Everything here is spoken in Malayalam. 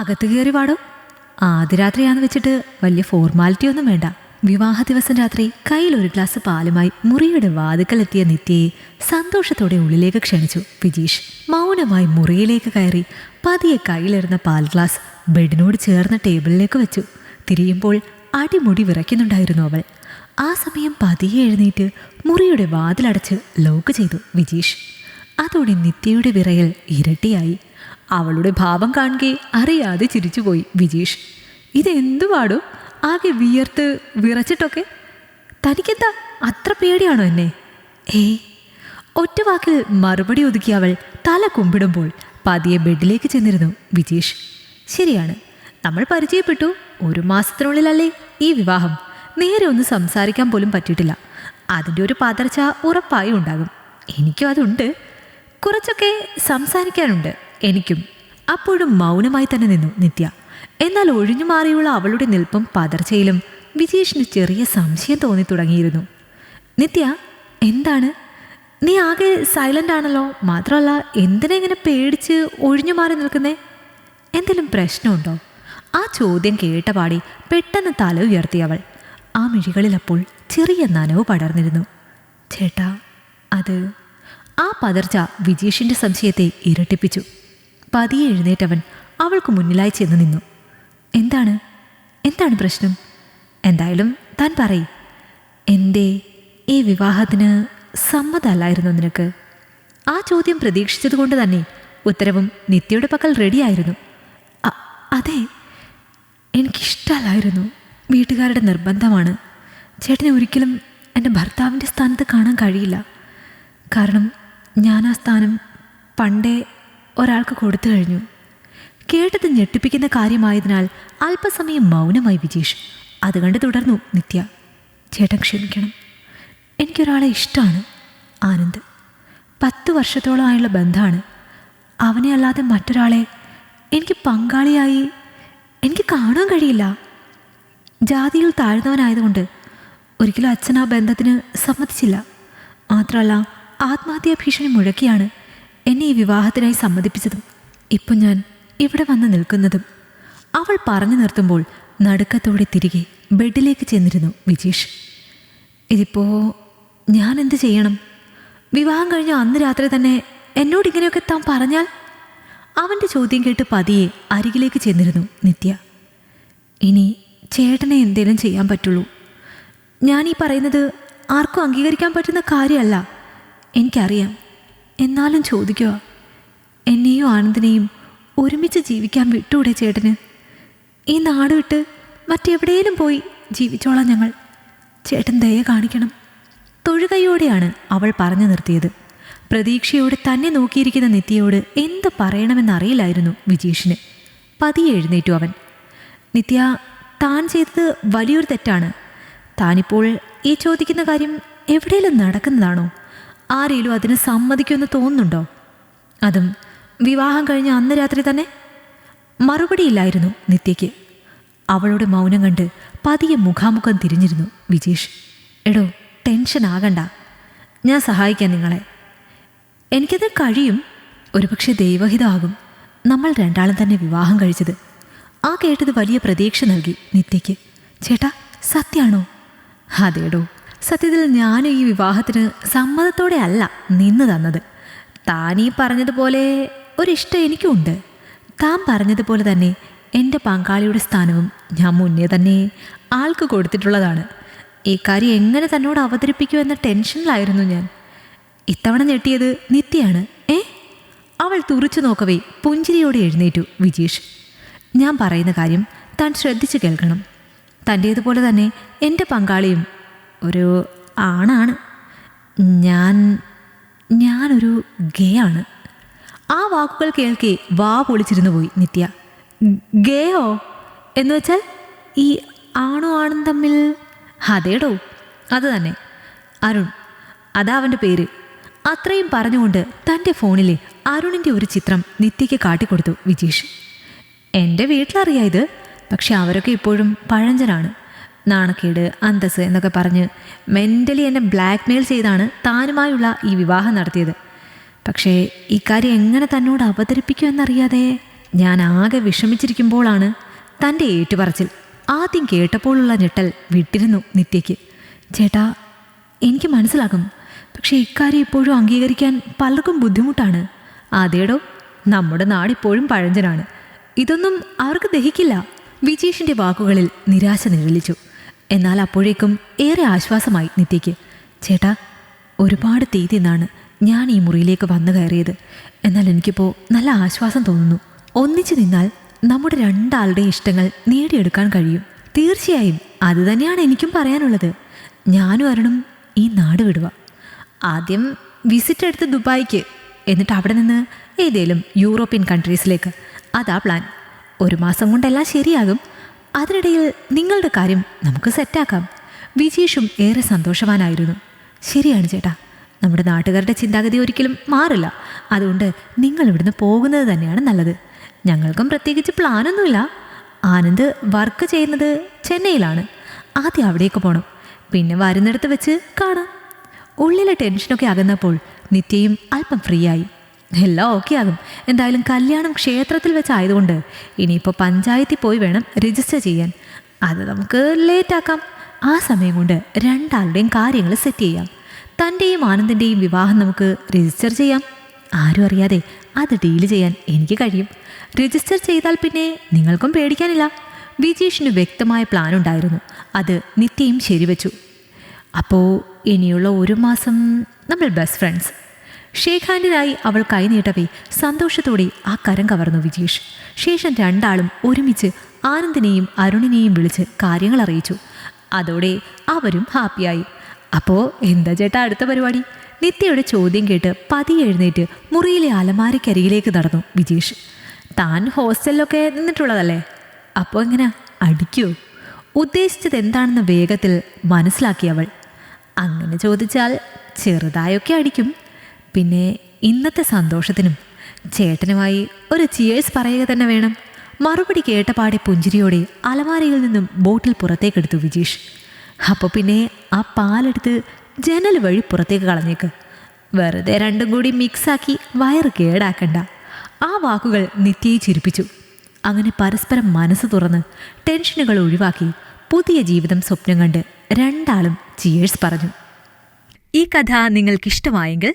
അകത്ത് കയറി പാടും ആദ്യ രാത്രിയാന്ന് വെച്ചിട്ട് വലിയ ഫോർമാലിറ്റി ഒന്നും വേണ്ട. വിവാഹ ദിവസം രാത്രി കയ്യിൽ ഒരു ഗ്ലാസ് പാലുമായി മുറിയുടെ വാതുക്കലെത്തിയ നിത്യയെ സന്തോഷത്തോടെ ഉള്ളിലേക്ക് ക്ഷണിച്ചു. വിജീഷ് മൗനമായി മുറിയിലേക്ക് കയറി പതിയെ കയ്യിലിരുന്ന പാൽ ഗ്ലാസ് ബെഡിനോട് ചേർന്ന ടേബിളിലേക്ക് വെച്ചു. തിരിയുമ്പോൾ അടിമുടി വിറയ്ക്കുന്നുണ്ടായിരുന്നു അവൾ. ആ സമയം പതിയെ എഴുന്നേറ്റ് മുറിയുടെ വാതിലടച്ച് ലോക്ക് ചെയ്തു വിജീഷ്. അതോടെ നിത്യയുടെ വിറയൽ ഇരട്ടിയായി. അവളുടെ ഭാവം കാണുകയെ അറിയാതെ ചിരിച്ചുപോയി വിജീഷ്. ഇതെന്തു പാടും ആകെ വിയർത്ത് വിറച്ചിട്ടൊക്കെ. തനിക്കെന്താ അത്ര പേടിയാണോ എന്നെ? ഏയ് ഒറ്റ വാക്കിൽ മറുപടി ഒതുക്കി അവൾ തല കുമ്പിടുമ്പോൾ പതിയെ ബെഡിലേക്ക് ചെന്നിരുന്നു വിജീഷ്. ശരിയാണ് നമ്മൾ പരിചയപ്പെട്ടു. ഒരു മാസത്തിനുള്ളിലല്ലേ ഈ വിവാഹം. നേരെ ഒന്ന് സംസാരിക്കാൻ പോലും പറ്റിയിട്ടില്ല. അതിന്റെ ഒരു പതർച്ച ഉറപ്പായി ഉണ്ടാകും. എനിക്കും അതുണ്ട്. കുറച്ചൊക്കെ സംസാരിക്കാനുണ്ട്. എനിക്കും. അപ്പോഴും മൗനമായി തന്നെ നിന്നു നിത്യ. എന്നാൽ ഒഴിഞ്ഞു മാറിയുള്ള അവളുടെ നിൽപ്പം പതർച്ചയിലും വിജേഷിന് ചെറിയ സംശയം തോന്നി തുടങ്ങിയിരുന്നു. നിത്യ എന്താണ്? നീ ആകെ സൈലന്റ് ആണല്ലോ. മാത്രമല്ല എന്തിനെ ഇങ്ങനെ പേടിച്ച് ഒഴിഞ്ഞു മാറി നിൽക്കുന്നേ? എന്തെങ്കിലും പ്രശ്നമുണ്ടോ? ആ ചോദ്യം കേട്ട പാടി പെട്ടെന്ന് തല ഉയർത്തി അവൾ. ആ മിഴികളിൽ അപ്പോൾ ചെറിയ നനവ് പടർന്നിരുന്നു. ചേട്ടാ അത് ആ പതർച്ച വിജേഷിന്റെ സംശയത്തെ ഇരട്ടിപ്പിച്ചു. പതിയെ എഴുന്നേറ്റവൻ അവൾക്ക് മുന്നിലായി ചെന്ന് നിന്നു. എന്താണ്? എന്താണ് പ്രശ്നം? എന്തായാലും താൻ പറയ്. എന്തേ ഈ വിവാഹത്തിന് സമ്മതമല്ലായിരുന്നു നിനക്ക്? ആ ചോദ്യം പ്രതീക്ഷിച്ചതുകൊണ്ട് തന്നെ ഉത്തരവും നിത്യയുടെ പക്കൽ റെഡിയായിരുന്നു. അതെ എനിക്കിഷ്ടമല്ലായിരുന്നു. വീട്ടുകാരുടെ നിർബന്ധമാണ്. ചേട്ടനെ ഒരിക്കലും എന്റെ ഭർത്താവിന്റെ സ്ഥാനത്ത് കാണാൻ കഴിയില്ല. കാരണം ഞാൻ ആ സ്ഥാനം പണ്ടേ ഒരാൾക്ക് കൊടുത്തു കഴിഞ്ഞു. കേട്ടത് ഞെട്ടിപ്പിക്കുന്ന കാര്യമായതിനാൽ അല്പസമയം മൗനമായി വിജീഷ് അത് തുടർന്നു നിത്യ. ചേട്ടൻ ക്ഷമിക്കണം. എനിക്കൊരാളെ ഇഷ്ടമാണ് ആനന്ദ്. പത്ത് വർഷത്തോളമായുള്ള ബന്ധമാണ് അവനെ അല്ലാതെ മറ്റൊരാളെ എനിക്ക് പങ്കാളിയായി എനിക്ക് കാണാൻ കഴിയില്ല. ജാതിയിൽ താഴ്ന്നവനായതുകൊണ്ട് ഒരിക്കലും അച്ഛൻ ആ ബന്ധത്തിന് സമ്മതിച്ചില്ല. മാത്രമല്ല ആത്മഹത്യാ ഭീഷണി മുഴക്കിയാണ് എന്നെ ഈ വിവാഹത്തിനായി സമ്മതിപ്പിച്ചതും ഇപ്പം ഞാൻ ഇവിടെ വന്ന് നിൽക്കുന്നതും. അവൾ പറഞ്ഞു നിർത്തുമ്പോൾ നടുക്കത്തോടെ തിരികെ ബെഡിലേക്ക് ചെന്നിരുന്നു വിജീഷ്. ഇതിപ്പോ ഞാൻ എന്ത് ചെയ്യണം? വിവാഹം കഴിഞ്ഞ അന്ന് രാത്രി തന്നെ എന്നോട് ഇങ്ങനെയൊക്കെ താൻ പറഞ്ഞാൽ? അവന്റെ ചോദ്യം കേട്ട് പതിയെ അരികിലേക്ക് ചെന്നിരുന്നു നിത്യ. ഇനി ചേട്ടനെ എന്തേലും ചെയ്യാൻ പറ്റുള്ളൂ. ഞാൻ ഈ പറയുന്നത് ആർക്കും അംഗീകരിക്കാൻ പറ്റുന്ന കാര്യമല്ല. എനിക്കറിയാം. എന്നാലും ചോദിക്കുക എന്നെയും ആനന്ദിനെയും ഒരുമിച്ച് ജീവിക്കാൻ വിട്ടൂടെ ചേട്ടന്? ഈ നാട് വിട്ട് മറ്റെവിടെയും പോയി ജീവിച്ചോളാം ഞങ്ങൾ. ചേട്ടൻ ദയ കാണിക്കണം. തൊഴുകയോടെയാണ് അവൾ പറഞ്ഞു നിർത്തിയത്. പ്രതീക്ഷയോടെ തന്നെ നോക്കിയിരിക്കുന്ന നിത്യയോട് എന്ത് പറയണമെന്നറിയില്ലായിരുന്നു വിജീഷിന്. പതിയെ എഴുന്നേറ്റു അവൻ. നിത്യ താൻ ചെയ്തത് വലിയൊരു തെറ്റാണ്. താനിപ്പോൾ ഈ ചോദിക്കുന്ന കാര്യം എവിടെയെങ്കിലും നടക്കുന്നതാണോ? ആരെങ്കിലും അതിന് സമ്മതിക്കുമെന്ന് തോന്നുന്നുണ്ടോ? അതും വിവാഹം കഴിഞ്ഞ അന്ന് രാത്രി തന്നെ? മറുപടിയില്ലായിരുന്നു നിത്യയ്ക്ക്. അവളുടെ മൗനം കണ്ട് പതിയെ മുഖാമുഖം തിരിഞ്ഞിരുന്നു വിജീഷ്. എടോ ടെൻഷൻ ആകണ്ട. ഞാൻ സഹായിക്കാം നിങ്ങളെ. എനിക്കത് കഴിയും. ഒരുപക്ഷെ ദൈവഹിതമാകും. നമ്മൾ രണ്ടാളും തന്നെ വിവാഹം കഴിച്ചത്. ആ കേട്ടത് വലിയ പ്രതീക്ഷ നൽകി നിത്യയ്ക്ക്. ചേട്ടാ സത്യാണോ? അതേടോ സത്യത്തിൽ ഞാൻ ഈ വിവാഹത്തിന് സമ്മതത്തോടെ അല്ല നിന്ന് തന്നത്. താനീ പറഞ്ഞതുപോലെ ഒരിഷ്ടം എനിക്കുണ്ട്. താൻ പറഞ്ഞതുപോലെ തന്നെ എന്റെ പങ്കാളിയുടെ സ്ഥാനവും ഞാൻ മുന്നേ തന്നെ ആൾക്ക് കൊടുത്തിട്ടുള്ളതാണ്. ഈ കാര്യം എങ്ങനെ തന്നോട് അവതരിപ്പിക്കൂ എന്ന ടെൻഷനിലായിരുന്നു ഞാൻ. ഇത്തവണ ഞെട്ടിയത് നിത്യയാണ് ഏ? അവൾ തുറച്ചു നോക്കവേ പുഞ്ചിരിയോടെ എഴുന്നേറ്റു വിജീഷ്. ഞാൻ പറയുന്ന കാര്യം താൻ ശ്രദ്ധിച്ചു കേൾക്കണം. തന്റേതുപോലെ തന്നെ എന്റെ പങ്കാളിയും ഒരു ആണാണ്. ഞാൻ ഞാനൊരു ഗേ ആണ് ആ വാക്കുകൾ കേൾക്കെ വാ പൊളിച്ചിരുന്നു പോയി നിത്യ. ഗേയോ? എന്ന് വെച്ചാൽ ഈ ആണോ ആണും തമ്മിൽ? അതേടോ അത് തന്നെ. അരുൺ അതാ അവന്റെ പേര്. അത്രയും പറഞ്ഞുകൊണ്ട് തന്റെ ഫോണിലെ അരുണിന്റെ ഒരു ചിത്രം നിത്യയ്ക്ക് കാട്ടിക്കൊടുത്തു വിജീഷ്. എന്റെ വീട്ടിലറിയാം ഇത് പക്ഷെ അവരൊക്കെ ഇപ്പോഴും പഴഞ്ചനാണ്. നാണക്കേട് അന്തസ് എന്നൊക്കെ പറഞ്ഞ് മെന്റലി എന്നെ ബ്ലാക്ക് മെയിൽ ചെയ്താണ് താനുമായുള്ള ഈ വിവാഹം നടത്തിയത്. പക്ഷേ ഇക്കാര്യം എങ്ങനെ തന്നോട് അവതരിപ്പിക്കും അവതരിപ്പിക്കുമെന്നറിയാതെ ഞാൻ ആകെ വിഷമിച്ചിരിക്കുമ്പോഴാണ് തന്റെ ഏറ്റുപറച്ചിൽ ആദ്യം കേട്ടപ്പോഴുള്ള ഞെട്ടൽ വിട്ടിരുന്നു നിത്യയ്ക്ക്. ചേട്ടാ എനിക്ക് മനസ്സിലാകും. പക്ഷേ ഇക്കാര്യം ഇപ്പോഴും അംഗീകരിക്കാൻ പലർക്കും ബുദ്ധിമുട്ടാണ്. അതേടോ നമ്മുടെ നാടിപ്പോഴും പഴഞ്ചനാണ്. ഇതൊന്നും അവർക്ക് ദഹിക്കില്ല. വിജീഷിന്റെ വാക്കുകളിൽ നിരാശ നിഴലിച്ചു. എന്നാൽ അപ്പോഴേക്കും ഏറെ ആശ്വാസമായി നിത്യയ്ക്ക്. ചേട്ടാ ഒരുപാട് തീ തിന്നാണ് ഞാൻ ഈ മുറിയിലേക്ക് വന്നു കയറിയത്. എന്നാൽ എനിക്കിപ്പോൾ നല്ല ആശ്വാസം തോന്നുന്നു. ഒന്നിച്ചു നിന്നാൽ നമ്മുടെ രണ്ടാളുടെ ഇഷ്ടങ്ങൾ നേടിയെടുക്കാൻ കഴിയും. തീർച്ചയായും അത് തന്നെയാണ് എനിക്കും പറയാനുള്ളത്. ഞാനും അരുണും ഈ നാട് വിടുക. ആദ്യം വിസിറ്റ് എടുത്ത് ദുബായിക്ക്. എന്നിട്ട് അവിടെ നിന്ന് ഏതേലും യൂറോപ്യൻ കൺട്രീസിലേക്ക്. അതാ പ്ലാൻ. ഒരു മാസം കൊണ്ടെല്ലാം ശരിയാകും. അതിനിടയിൽ നിങ്ങളുടെ കാര്യം നമുക്ക് സെറ്റാക്കാം. വിജീഷും ഏറെ സന്തോഷവാനായിരുന്നു. ശരിയാണ് ചേട്ടാ. നമ്മുടെ നാട്ടുകാരുടെ ചിന്താഗതി ഒരിക്കലും മാറില്ല. അതുകൊണ്ട് നിങ്ങൾ ഇവിടുന്ന് പോകുന്നത് തന്നെയാണ് നല്ലത്. ഞങ്ങൾക്കും പ്രത്യേകിച്ച് പ്ലാനൊന്നുമില്ല. ആനന്ദ് വർക്ക് ചെയ്യുന്നത് ചെന്നൈയിലാണ്. ആദ്യം അവിടേക്ക് പോകണം പിന്നെ വരുന്നിടത്ത് വെച്ച് കാണാം. ഉള്ളിലെ ടെൻഷനൊക്കെ അകന്നപ്പോൾ നിത്യയും അല്പം ഫ്രീ ആയി എല്ലാം ഓക്കെ ആകും. എന്തായാലും കല്യാണം ക്ഷേത്രത്തിൽ വെച്ചായതുകൊണ്ട് ഇനിയിപ്പോൾ പഞ്ചായത്തിൽ പോയി വേണം രജിസ്റ്റർ ചെയ്യാൻ. അത് നമുക്ക് ലേറ്റ് ആക്കാം. ആ സമയം കൊണ്ട് രണ്ടാളുടെയും കാര്യങ്ങൾ സെറ്റ് ചെയ്യാം. തന്റെയും ആനന്ദിന്റെയും വിവാഹം നമുക്ക് രജിസ്റ്റർ ചെയ്യാം. ആരും അറിയാതെ അത് ഡീൽ ചെയ്യാൻ എനിക്ക് കഴിയും. രജിസ്റ്റർ ചെയ്താൽ പിന്നെ നിങ്ങൾക്കും പേടിക്കാനില്ല. വിജീഷിന് വ്യക്തമായ പ്ലാൻ ഉണ്ടായിരുന്നു. അത് നിത്യയും ശരിവെച്ചു. അപ്പോൾ ഇനിയുള്ള ഒരു മാസം നമ്മൾ ബെസ്റ്റ് ഫ്രണ്ട്സ് ഷേഖ് ഹാൻഡിനായി അവൾ കൈനീട്ടവേ സന്തോഷത്തോടെ ആ കരം കവർന്നു വിജീഷ്. ശേഷം രണ്ടാളും ഒരുമിച്ച് ആനന്ദിനെയും അരുണിനെയും വിളിച്ച് കാര്യങ്ങൾ അറിയിച്ചു. അതോടെ അവരും ഹാപ്പിയായി. അപ്പോൾ എന്താ ചേട്ടാ അടുത്ത പരിപാടി? നിത്യയുടെ ചോദ്യം കേട്ട് പതിയെ എഴുന്നേറ്റ് മുറിയിലെ അലമാരയ്ക്കരികിലേക്ക് നടന്നു വിജീഷ്. താൻ ഹോസ്റ്റലിലൊക്കെ നിന്നിട്ടുള്ളതല്ലേ? അപ്പോൾ എങ്ങനെ? അടിക്കുമോ ഉദ്ദേശിച്ചത് എന്താണെന്ന് വേഗത്തിൽ മനസ്സിലാക്കിയവൾ അങ്ങനെ ചോദിച്ചാൽ ചെറുതായൊക്കെ അടിക്കും. പിന്നെ ഇന്നത്തെ സന്തോഷത്തിനും ചേട്ടനുമായി ഒരു ചിയേഴ്സ് പറയുക തന്നെ വേണം. മറുപടി കേട്ടപാടെ പുഞ്ചിരിയോടെ അലമാരയിൽ നിന്നും ബോട്ടിൽ പുറത്തേക്കെടുത്തു വിജീഷ്. അപ്പോൾ പിന്നെ ആ പാലെടുത്ത് ജനൽ വഴി പുറത്തേക്ക് കളഞ്ഞേക്ക്. വെറുതെ രണ്ടും കൂടി മിക്സാക്കി വയറ് കേടാക്കണ്ട. ആ വാക്കുകൾ നിത്യയെ ചിരിപ്പിച്ചു. അങ്ങനെ പരസ്പരം മനസ്സ് തുറന്ന് ടെൻഷനുകൾ ഒഴിവാക്കി പുതിയ ജീവിതം സ്വപ്നം കണ്ട് രണ്ടാളും ചിയേഴ്സ് പറഞ്ഞു. ഈ കഥ നിങ്ങൾക്കിഷ്ടമായെങ്കിൽ